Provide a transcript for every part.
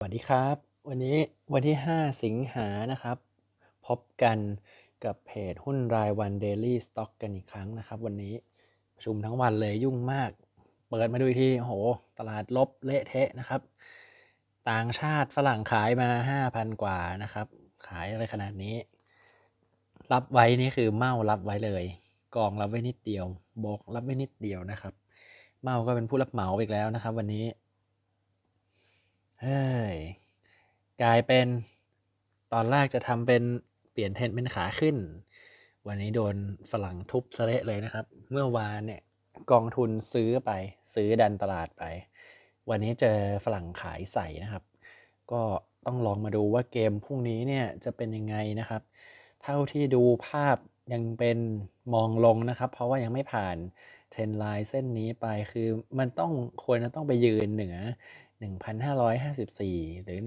สวัสดีครับ วันนี้วันที่ 5 สิงหานะครับ พบกันกับเพจหุ้นรายวัน Daily Stock กันอีกครั้งนะครับ วันนี้ประชุมทั้งวันเลยยุ่งมาก เปิดมาดูทีโอ้โหตลาดลบเละเทะนะครับ ต่างชาติฝรั่งขายมา 5,000 กว่านะครับ ขายอะไรขนาดนี้ รับไว้นี่คือเมารับไว้เลย กองรับไว้นิดเดียวโบกรับไว้นิดเดียวนะครับ เมาก็เป็นผู้รับเหมาอีกแล้วนะครับ วันนี้ เฮ้ย กลายเป็นตอนแรกจะทำเป็นเปลี่ยนเทนเป็นขาขึ้น วันนี้โดนฝรั่งทุบสเละเลยนะครับ เมื่อวานเนี่ยกองทุนซื้อไป ซื้อดันตลาดไป วันนี้เจอฝรั่งขายใส่นะครับ ก็ต้องลองมาดูว่าเกมพรุ่งนี้เนี่ยจะเป็นยังไงนะครับ เท่าที่ดูภาพยังเป็นมองลงนะครับ เพราะว่ายังไม่ผ่านเทรนไลน์เส้นนี้ไปคือมันต้องควรจะต้องไปยืนเหนือ 1,554 หรือ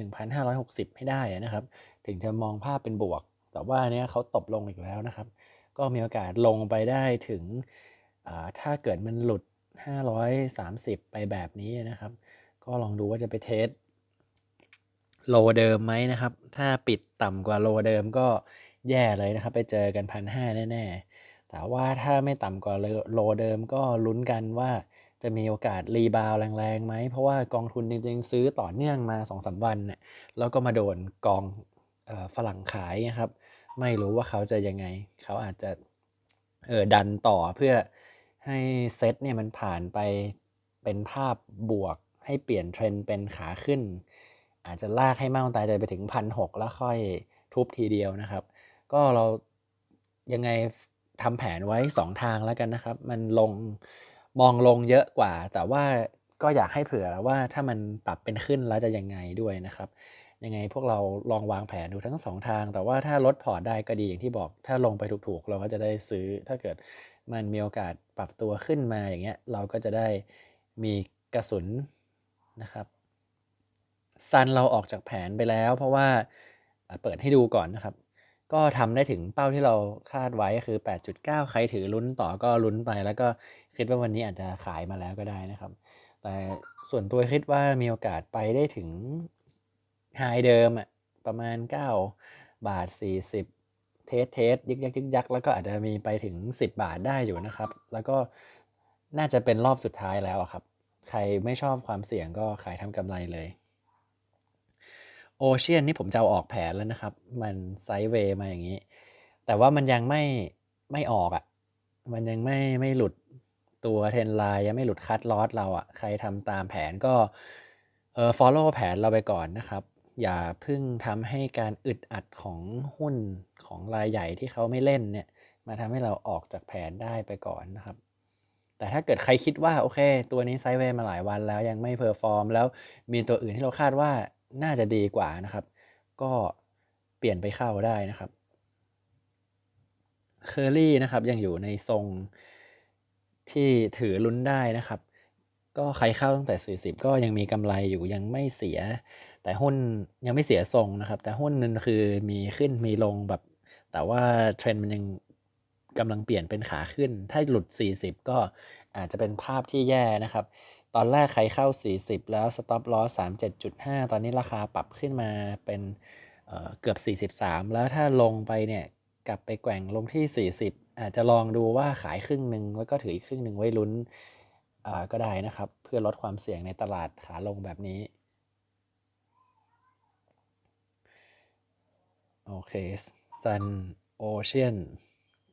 1,560 ให้ได้นะครับ ถึงจะมองภาพเป็นบวก แต่ว่าเนี้ยเขาตบลงอีกแล้วนะครับ ก็มีโอกาสลงไปได้ถึงถ้าเกิดมันหลุด 530 ไปแบบนี้นะครับ ก็ลองดูว่าจะไปเทสโลเดิมไหมนะครับ ถ้าปิดต่ำกว่าโลเดิมก็แย่เลยนะครับ ไปเจอกันพันห้าแน่ ๆ แต่ว่าถ้าไม่ต่ำกว่าโลเดิมก็ลุ้นกันว่า จะมีโอกาสรีบาวแรงๆไหม เพราะว่ากองทุนจริงๆซื้อต่อเนื่องมา2อสวันเนี่ยแล้วก็มาโดนกองฝรั่งขายนะครับ ไม่รู้ว่าเขาจะยังไง เขาอาจจะเออดันต่อเพื่อให้เซตเนี่ยมันผ่านไปเป็นภาพบวก ให้เปลี่ยนเทรนด์เป็นขาขึ้น อาจจะลากให้เมาตายใจไปถึงพันหแล้วค่อยทุบทีเดียวนะครับ ก็เรายังไงทำแผนไว้ 2 ทางแล้วกันนะครับ มันลง มองลงเยอะกว่า แต่ว่าก็อยากให้เผื่อว่าถ้ามันปรับเป็นขึ้นแล้วจะยังไงด้วยนะครับ ยังไงพวกเราลองวางแผนดูทั้งสองทาง แต่ว่าถ้าลดพอร์ตได้ก็ดีอย่างที่บอก ถ้าลงไปถูกๆ เราก็จะได้ซื้อ ถ้าเกิดมันมีโอกาสปรับตัวขึ้นมาอย่างเงี้ย เราก็จะได้มีกระสุนนะครับซันเราออกจากแผนไปแล้ว เพราะว่าเปิดให้ดูก่อนนะครับ ก็ทำได้ถึงเป้าที่เราคาดไว้คือ 8.9 ใครถือลุ้นต่อก็ลุ้นไป แล้วก็คิดว่าวันนี้อาจจะขายมาแล้วก็ได้นะครับ แต่ส่วนตัวคิดว่ามีโอกาสไปได้ถึงไฮเดิมอะประมาณ 9 บาท 40 เทสเทสยึกยักยึกยักแล้วก็อาจจะมีไปถึง 10 บาทได้อยู่นะครับ แล้วก็น่าจะเป็นรอบสุดท้ายแล้วครับ ใครไม่ชอบความเสี่ยงก็ขายทำกำไรเลย โอเชียนนี่ผมจะเอาออกแผนแล้วนะครับ มันไซด์เวย์มาอย่างนี้ แต่ว่ามันยังไม่ไม่ออกอะ่ะ มันยังไม่ไม่หลุดตัวเทนไลน์ยังไม่หลุดคัดลอสเราอะ่ะ ใครทำตามแผนก็เออ follow แผนเราไปก่อนนะครับ อย่าพิ่งทำให้การอึดอัดของหุ้นของรายใหญ่ที่เขาไม่เล่นเนี่ย มาทำให้เราออกจากแผนได้ไปก่อนนะครับแต่ถ้าเกิดใครคิดว่า โอเค ตัวนี้ไซด์เวย์มาหลายวันแล้วยังไม่เพอร์ฟอร์ม แล้วมีตัวอื่นที่เราคาดว่า น่าจะดีกว่านะครับ ก็เปลี่ยนไปเข้าได้นะครับเคอรี่นะครับยังอยู่ในทรงที่ถือลุ้นได้นะครับ ก็ใครเข้าตั้งแต่ 40 ก็ยังมีกำไรอยู่ยังไม่เสีย แต่หุ้นยังไม่เสียทรงนะครับ แต่หุ้นนึงคือมีขึ้นมีลงแบบ แต่ว่าเทรนด์มันยังกำลังเปลี่ยนเป็นขาขึ้น ถ้าหลุด 40 ก็อาจจะเป็นภาพที่แย่นะครับ ตอนแรกใครเข้า 40 แล้ว stop loss 37.5 ตอนนี้ราคาปรับขึ้นมาเป็นเเกือบ 43 แล้วถ้าลงไปเนี่ยกลับไปแกว่งลงที่ 40 อาจจะลองดูว่าขายครึ่งหนึ่งแล้วก็ถืออีกครึ่งหนึ่งไว้ลุ้นก็ได้นะครับ เพื่อลดความเสี่ยงในตลาดขาลงแบบนี้ โอเค Sun Ocean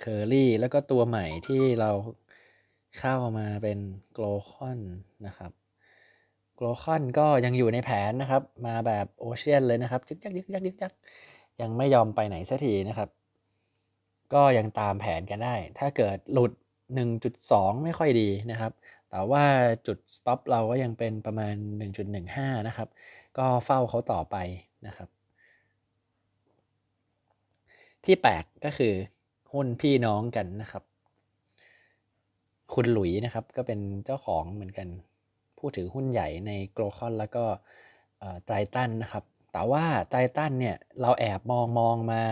Curry แล้วก็ตัวใหม่ที่เรา เข้ามาเป็นโกลคอนนะครับโกลคอนก็ยังอยู่ในแผนนะครับ มาแบบโอเชียนเลยนะครับยึกยักยึกยักยึกยักยังไม่ยอมไปไหนสักทีนะครับ ก็ยังตามแผนกันได้ ถ้าเกิดหลุด 1.2 ไม่ค่อยดีนะครับ แต่ว่าจุด stop เราก็ยังเป็นประมาณ 1.15 นะครับ ก็เฝ้าเขาต่อไปนะครับ ที่แปลกก็คือหุ้นพี่น้องกันนะครับ คุณหลุยนะครับ ก็เป็นเจ้าของเหมือนกัน ผู้ถือหุ้นใหญ่ในโกลคอนแล้วก็ไททันนะครับ แต่ว่าไททันเนี่ยเราแอบมองมองมา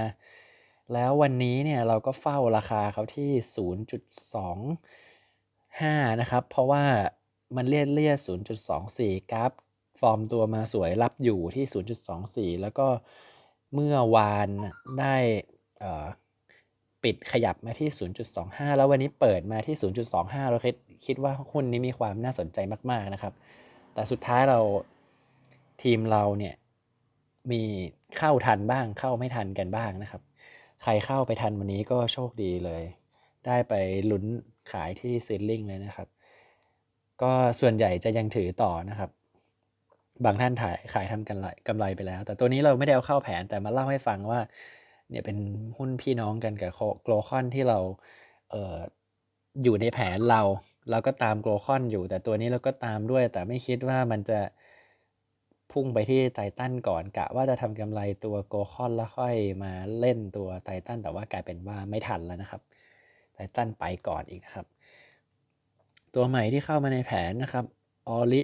แล้ววันนี้เนี่ยเราก็เฝ้าราคาเขาที่ 0.25 นะครับ เพราะว่ามันเลี่ยดเลี่ยด0.24 กราฟฟอร์มตัวมาสวยรับอยู่ที่ 0.24 แล้วก็เมื่อวานได้ ปิดขยับมาที่ 0.25 แล้ววันนี้เปิดมาที่ 0.25 เราคิดคิดว่าหุ้นนี้มีความน่าสนใจมาก ๆ นะครับ แต่สุดท้ายเราทีมเราเนี่ยมีเข้าทันบ้างเข้าไม่ทันกันบ้างนะครับ ใครเข้าไปทันวันนี้ก็โชคดีเลย ได้ไปลุ้นขายที่ซีลลิงเลยนะครับ ก็ส่วนใหญ่จะยังถือต่อนะครับ บางท่านถ่ายขายทำกันไรกำไรไปแล้ว แต่ตัวนี้เราไม่ได้เอาเข้าแผนแต่มาเล่าให้ฟังว่า เนี่ยเป็นหุ้นพี่น้องกันกับโกลคอนที่เราเอออยู่ในแผนเรา เราก็ตามโกลคอนอยู่ แต่ตัวนี้เราก็ตามด้วย แต่ไม่คิดว่ามันจะพุ่งไปที่ไททันก่อนกะว่าจะทำกำไรตัวโกลคอนแล้วค่อยมาเล่นตัวไททันแต่ว่ากลายเป็นว่าไม่ทันแล้วนะครับไททันไปก่อนอีกนะครับ ตัวใหม่ที่เข้ามาในแผนนะครับออริ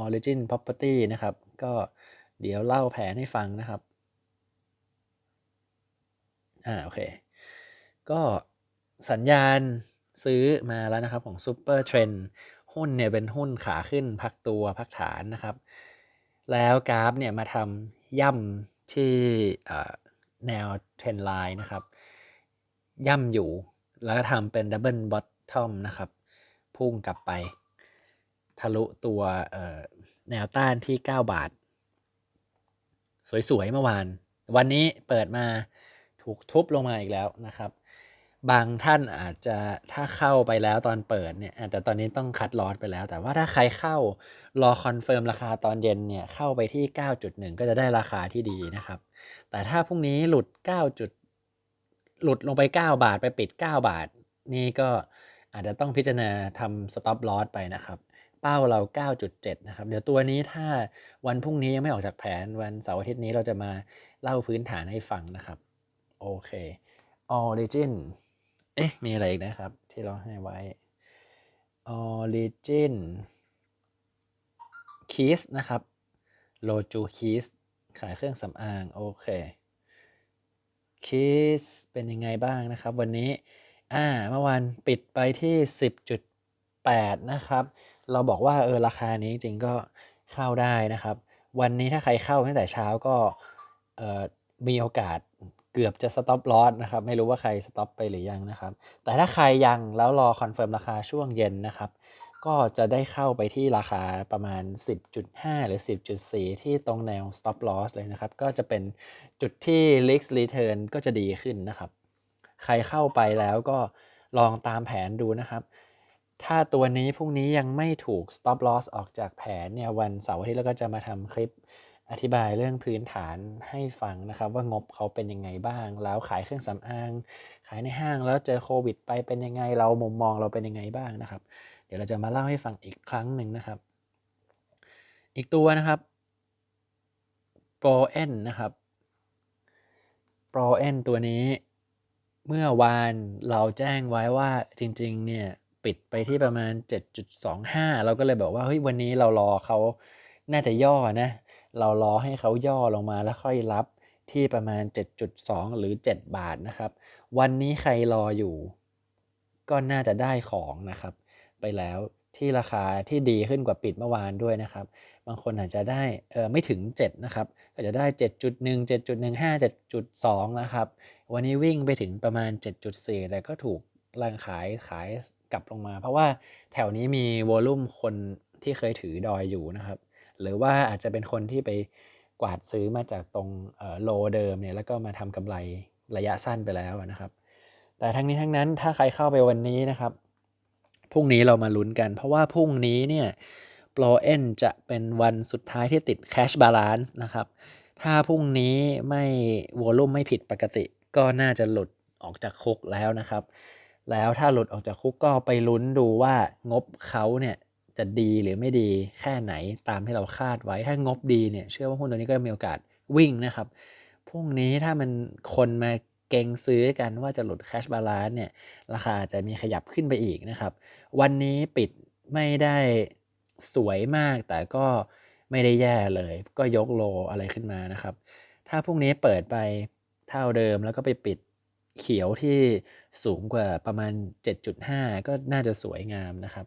Origin Property นะครับ ก็เดี๋ยวเล่าแผนให้ฟังนะครับ อ่าโอเค ก็สัญญาณซื้อมาแล้วนะครับของ Super Trend หุ้นเนี่ยเป็นหุ้นขาขึ้นพักตัวพักฐานนะครับ แล้วกราฟเนี่ยมาทำย่ำที่แนวเทรนไลน์นะครับ ย่ำอยู่แล้วก็ทำเป็นดับเบิลบอททอมนะครับ พุ่งกลับไป ทะลุตัวแนวต้านที่ 9 บาท สวยๆเมื่อวาน วันนี้เปิดมา ถูกทุบลงมาอีกแล้วนะครับ บางท่านอาจจะถ้าเข้าไปแล้วตอนเปิดเนี่ยแต่ตอนนี้ต้องคัดลอสไปแล้ว แต่ว่าถ้าใครเข้ารอคอนเฟิร์มราคาตอนเย็นเนี่ยเข้าไปที่ 9.1 ก็จะได้ราคาที่ดีนะครับ แต่ถ้าพรุ่งนี้หลุด 9 จุด หลุดลงไป 9 บาทไปปิด 9 บาท นี่ก็อาจจะต้องพิจารณาทำสต็อปลอสไปนะครับเป้าเรา 9.7 นะครับ เดี๋ยวตัวนี้ถ้าวันพรุ่งนี้ยังไม่ออกจากแผนวันเสาร์อาทิตย์นี้เราจะมาเล่าพื้นฐานให้ฟังนะครับ โอเค origin เอ๊ะ มีอะไรอีกนะครับ ที่เราให้ไว้ origin keys นะครับ loju keys ขายเครื่องสำอาง โอเค keys เป็นยังไงบ้างนะครับ วันนี้ อ่า เมื่อวานปิดไปที่ 10.8 นะครับ เราบอกว่าเออราคานี้จริงก็เข้าได้นะครับ วันนี้ถ้าใครเข้าตั้งแต่เช้าก็มีโอกาส เกือบจะสต็อปลอสนะครับ ไม่รู้ว่าใครสต็อปไปหรือยังนะครับ แต่ถ้าใครยังแล้วรอคอนเฟิร์มราคาช่วงเย็นนะครับ ก็จะได้เข้าไปที่ราคาประมาณ 10.5 หรือ 10.4 ที่ตรงแนว stop loss เลยนะครับ ก็จะเป็นจุดที่ risk return ก็จะดีขึ้นนะครับ ใครเข้าไปแล้วก็ลองตามแผนดูนะครับ ถ้าตัวนี้พรุ่งนี้ยังไม่ถูก stop loss ออกจากแผนเนี่ยวันเสาร์ที่แล้วก็จะมาทำคลิป อธิบายเรื่องพื้นฐานให้ฟังนะครับ ว่างบเขาเป็นยังไงบ้าง แล้วขายเครื่องสำอาง ขายในห้างแล้วเจอโควิด ไปเป็นยังไงเรามุมมองเราเป็นยังไงบ้างนะครับ เดี๋ยวเราจะมาเล่าให้ฟังอีกครั้งหนึ่งนะครับ อีกตัวนะครับ Pro N นะครับ Pro N ตัวนี้เมื่อวานเราแจ้งไว้ว่าจริงๆเนี่ยปิดไปที่ประมาณ 7.25 เราก็เลยบอกว่าเฮ้ยวันนี้เรารอเขาน่าจะย่อนะ เรารอให้เขาย่อลงมาแล้วค่อยรับที่ประมาณ 7.2 หรือ 7 บาทนะครับ วันนี้ใครรออยู่ ก็น่าจะได้ของนะครับ ไปแล้วที่ราคาที่ดีขึ้นกว่าปิดเมื่อวานด้วยนะครับ บางคนอาจจะได้เออไม่ถึง 7 นะครับก็จะได้ 7.1 7.15 7.2 นะครับ วันนี้วิ่งไปถึงประมาณ 7.4 แต่ก็ถูกแรงขายขายกลับลงมา เพราะว่าแถวนี้มีวอลุ่มคนที่เคยถือดอยอยู่นะครับ หรือว่าอาจจะเป็นคนที่ไปกวาดซื้อมาจากตรงโลเดิมเนี่ยแล้วก็มาทำกำไรระยะสั้นไปแล้วนะครับ แต่ทั้งนี้ทั้งนั้นถ้าใครเข้าไปวันนี้นะครับพรุ่งนี้เรามาลุ้นกัน เพราะว่าพรุ่งนี้เนี่ยโปรเอ็นจะเป็นวันสุดท้ายที่ติด Cash Balance นะครับถ้าพรุ่งนี้ไม่วอลุ่มไม่ผิดปกติ ก็น่าจะหลุดออกจากคุกแล้วนะครับ แล้วถ้าหลุดออกจากคุกก็ไปลุ้นดูว่างบเขาเนี่ย จะดีหรือไม่ดีแค่ไหนตามที่เราคาดไว้ ถ้างบดีเนี่ยเชื่อว่าหุ้นตัวนี้ก็มีโอกาสวิ่งนะครับพรุ่งนี้ถ้ามันคนมาเก่งซื้อกันว่าจะหลุดแคชบาลานเนี่ยราคาจะมีขยับขึ้นไปอีกนะครับ วันนี้ปิดไม่ได้สวยมากแต่ก็ไม่ได้แย่เลย ก็ยกโลอะไรขึ้นมานะครับ ถ้าพรุ่งนี้เปิดไปเท่าเดิมแล้วก็ไปปิดเขียวที่สูงกว่าประมาณ 7.5 ก็น่าจะสวยงามนะครับ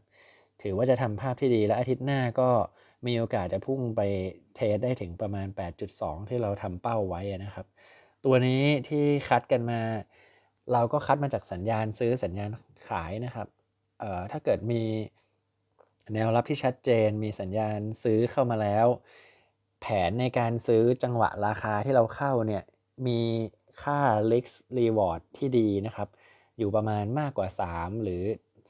ถือว่าจะทำภาพที่ดีและอาทิตย์หน้าก็มีโอกาสจะพุ่งไปเทรดได้ถึงประมาณ 8.2 ที่เราทำเป้าไว้นะครับ ตัวนี้ที่คัดกันมา เราก็คัดมาจากสัญญาณซื้อสัญญาณขายนะครับเอ่อถ้าเกิดมีแนวรับที่ชัดเจน มีสัญญาณซื้อเข้ามาแล้ว แผนในการซื้อจังหวะราคาที่เราเข้าเนี่ยมีค่า risk reward ที่ดีนะครับ อยู่ประมาณมากกว่า 3 หรือ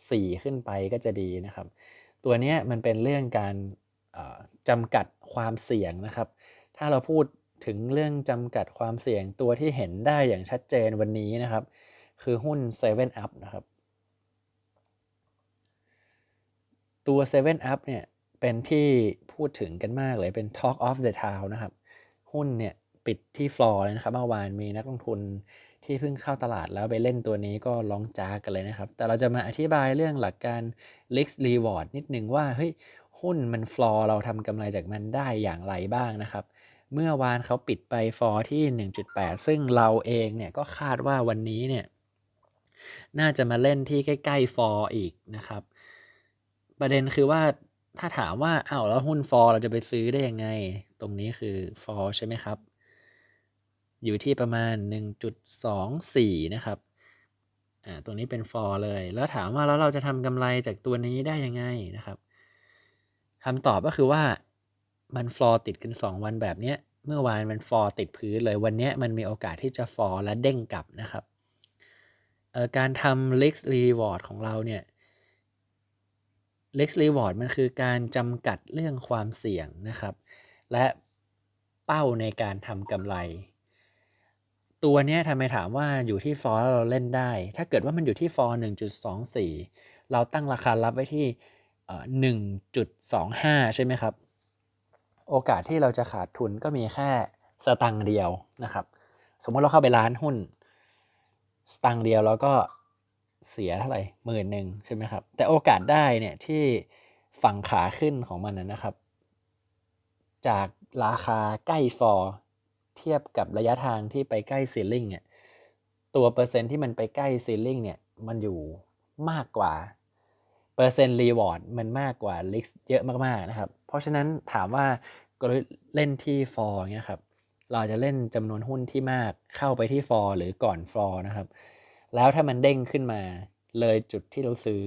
4 ขึ้นไปก็จะดีนะครับ ตัวนี้มันเป็นเรื่องการจำกัดความเสี่ยงนะครับ ถ้าเราพูดถึงเรื่องจำกัดความเสี่ยงตัวที่เห็นได้อย่างชัดเจนวันนี้นะครับ คือหุ้น 7 up นะครับ ตัว 7 up เนี่ยเป็นที่พูดถึงกันมากเลยเป็น Talk of the Town นะครับ หุ้นเนี่ยปิดที่ฟลอร์เลยนะครับเมื่อวานมีนักลงทุน ที่เพิ่งเข้าตลาดแล้วไปเล่นตัวนี้ก็ร้องจ้ากันเลยนะครับ แต่เราจะมาอธิบายเรื่องหลักการ risk reward นิดนึงว่าเฮ้ยหุ้นมันฟลอร์เราทำกำไรจากมันได้อย่างไรบ้างนะครับ เมื่อวานเขาปิดไปฟอร์ที่ 1.8 ซึ่งเราเองเนี่ยก็คาดว่าวันนี้เนี่ยน่าจะมาเล่นที่ใกล้ๆฟอร์อีกนะครับ ประเด็นคือว่าถ้าถามว่าอ้าวแล้วหุ้นฟอร์เราจะไปซื้อได้ยังไง ตรงนี้คือฟอร์ใช่ไหมครับ อยู่ที่ประมาณ 1.24 นะครับ อ่า ตรงนี้เป็นฟอร์เลย แล้วถามว่าแล้วเราจะทำกำไรจากตัวนี้ได้ยังไงนะครับคำตอบก็คือว่ามันฟลอร์ติดกัน 2 วันแบบเนี้ย เมื่อวานมันฟลอร์ติดพื้นเลย วันนี้มันมีโอกาสที่จะฟลอร์และเด้งกลับนะครับ การทำ Lex Reward ของเราเนี่ย Lex Reward มันคือการจำกัดเรื่องความเสี่ยงนะครับ และเป้าในการทำกำไร ตัวนี้ทำไมถามว่าอยู่ที่ฟอร์เราเล่นได้ ถ้าเกิดว่ามันอยู่ที่ฟอร์1.24 เราตั้งราคารับไว้ที่1.25ใช่ไหมครับ โอกาสที่เราจะขาดทุนก็มีแค่สตังเดียวนะครับ สมมติเราเข้าไปร้านหุ้น สตังเดียวแล้วก็เสียเท่าไหร่หมื่นหนึ่งใช่ไหมครับ แต่โอกาสได้เนี่ยที่ฝั่งขาขึ้นของมันนะครับ จากราคาใกล้ฟอร์ เทียบกับระยะทางที่ไปใกล้ซีลิงเนี่ยตัวเปอร์เซ็นต์ที่มันไปใกล้ซีลิงเนี่ยมันอยู่มากกว่าเปอร์เซ็นต์รีวอร์ดมันมากกว่าลิกเยอะมากๆนะครับ เพราะฉะนั้นถามว่าก็เล่นที่ฟอร์เงี้ยครับเราจะเล่นจำนวนหุ้นที่มากเข้าไปที่ฟอร์หรือก่อนฟอร์นะครับ แล้วถ้ามันเด้งขึ้นมาเลยจุดที่เราซื้อ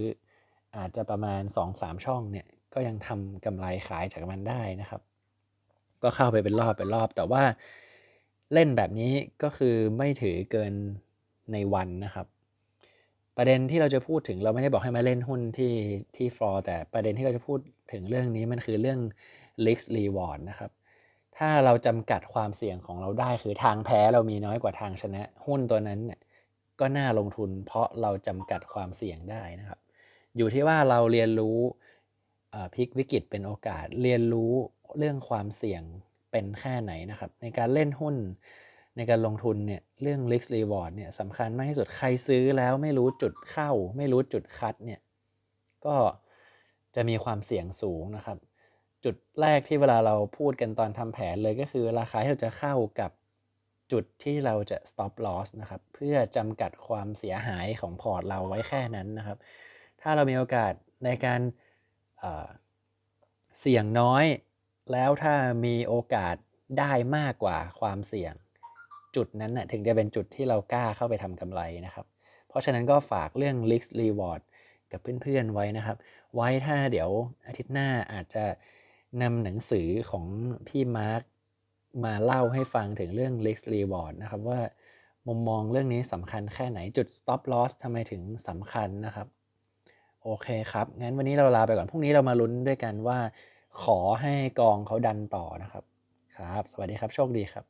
อาจจะประมาณ 2-3 ช่องเนี่ยก็ยังทำกำไรขายจากมันได้นะครับ ก็เข้าไปเป็นรอบเป็นรอบ แต่ว่า เล่นแบบนี้ก็คือไม่ถือเกินในวันนะครับ ประเด็นที่เราจะพูดถึงเราไม่ได้บอกให้มาเล่นหุ้นที่ที่ฟลอร์แต่ประเด็นที่เราจะพูดถึงเรื่องนี้มันคือเรื่อง risk reward นะครับ ถ้าเราจำกัดความเสี่ยงของเราได้คือทางแพ้เรามีน้อยกว่าทางชนะหุ้นตัวนั้นเนี่ยก็น่าลงทุนเพราะเราจำกัดความเสี่ยงได้นะครับ อยู่ที่ว่าเราเรียนรู้พลิกวิกฤตเป็นโอกาสเรียนรู้เรื่องความเสี่ยง เป็นแค่ไหนนะครับ ในการเล่นหุ้นในการลงทุนเนี่ยเรื่อง risk reward เนี่ยสำคัญมากที่สุดใครซื้อแล้วไม่รู้จุดเข้า ไม่รู้จุดคัดเนี่ยก็จะมีความเสี่ยงสูงนะครับ จุดแรกที่เวลาเราพูดกันตอนทำแผนเลยก็คือราคาที่เราจะเข้ากับจุดที่เราจะ stop loss นะครับ เพื่อจำกัดความเสียหายของพอร์ตเราไว้แค่นั้นนะครับ ถ้าเรามีโอกาสในการเสี่ยงน้อย แล้วถ้ามีโอกาสได้มากกว่าความเสี่ยง จุดนั้นนะถึงจะเป็นจุดที่เรากล้าเข้าไปทำกำไรนะครับ เพราะฉะนั้นก็ฝากเรื่อง risk reward กับเพื่อนๆไว้นะครับ ไว้ถ้าเดี๋ยวอาทิตย์หน้าอาจจะนำหนังสือของพี่มาร์คมาเล่าให้ฟังถึงเรื่อง risk reward นะครับว่ามุมมองเรื่องนี้สำคัญแค่ไหนจุด stop loss ทำไมถึงสำคัญนะครับ โอเคครับ งั้นวันนี้เราลาไปก่อนพรุ่งนี้เรามาลุ้นด้วยกันว่า ขอให้กองเขาดันต่อนะครับ ครับ สวัสดีครับ โชคดีครับ